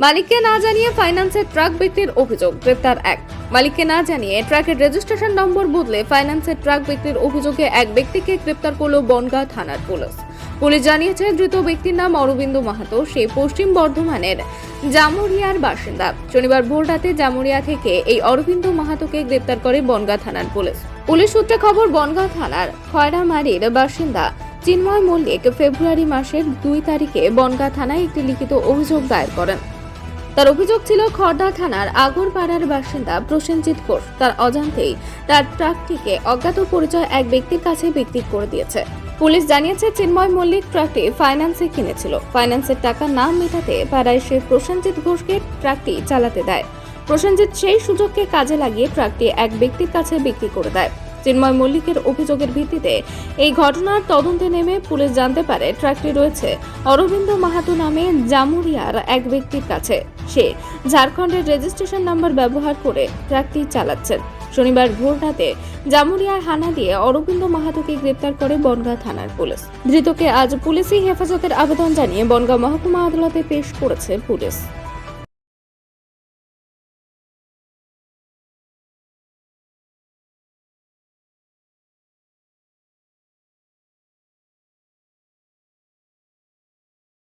মালিককে না জানিয়ে ফাইন্যান্সের ট্রাক বিক্রির অভিযোগ, গ্রেপ্তার এক। মালিককে না জানিয়ে ট্রাকের রেজিস্ট্রেশন নম্বর বদলে ফাইন্যান্সের ট্রাক বিক্রির অভিযোগে এক ব্যক্তিকে গ্রেপ্তার করল বনগাঁ থানার পুলিশ। পুলিশ জানিয়েছে, ধৃত ব্যক্তির নাম অরবিন্দ মাহাতো, সে পশ্চিম বর্ধমানের জামুরিয়ার বাসিন্দা। শনিবার ভোর রাতে জামুরিয়া থেকে এই অরবিন্দ মাহাতোকে গ্রেপ্তার করে বনগাঁ থানার পুলিশ। পুলিশ সূত্রে খবর, বনগাঁ থানার খয়রামারির বাসিন্দা চিন্ময় মল্লিক ফেব্রুয়ারি মাসের দুই তারিখে বনগাঁ থানায় একটি লিখিত অভিযোগ দায়ের করেন। তার অভিযোগ ছিল খড়দা থানার আগরপাড়ার বাসিন্দা প্রসেনজিৎ ঘোষ তার অজান্তেই তার ট্রাকটিকে অজ্ঞাত পরিচয় এক ব্যক্তির কাছে বিক্রি করে দিয়েছে। পুলিশ জানিয়েছে, চিন্ময় মল্লিক ট্রাকটি ফাইন্যান্সে কিনেছিল। ফাইন্যান্সের টাকা না মেটাতে পাড়ায় সে প্রসেনজিৎ ঘোষকে ট্রাকটি চালাতে দেয়। প্রসেনজিৎ সেই সুযোগকে কাজে লাগিয়ে ট্রাকটি এক ব্যক্তির কাছে বিক্রি করে দেয়। চিন্ময় মল্লিকের অভিযোগের ভিত্তিতে এই ঘটনার তদন্তে নেমে পুলিশ জানতে পারে ট্রাকটি রয়েছে অরবিন্দ মাহাতো নামে জামুরিয়ার এক ব্যক্তির কাছে। সে ঝাড়খণ্ডের রেজিস্ট্রেশন নাম্বার ব্যবহার করে ট্রাকটি চালাচ্ছেন। শনিবার ভোর রাতে জামুরিয়ার হানা দিয়ে অরবিন্দ মাহাতোকে গ্রেপ্তার করে বনগাঁ থানার পুলিশ। ধৃতকে আজ পুলিশি হেফাজতের আবেদন জানিয়ে বনগাঁ মহকুমা আদালতে পেশ করেছে পুলিশ।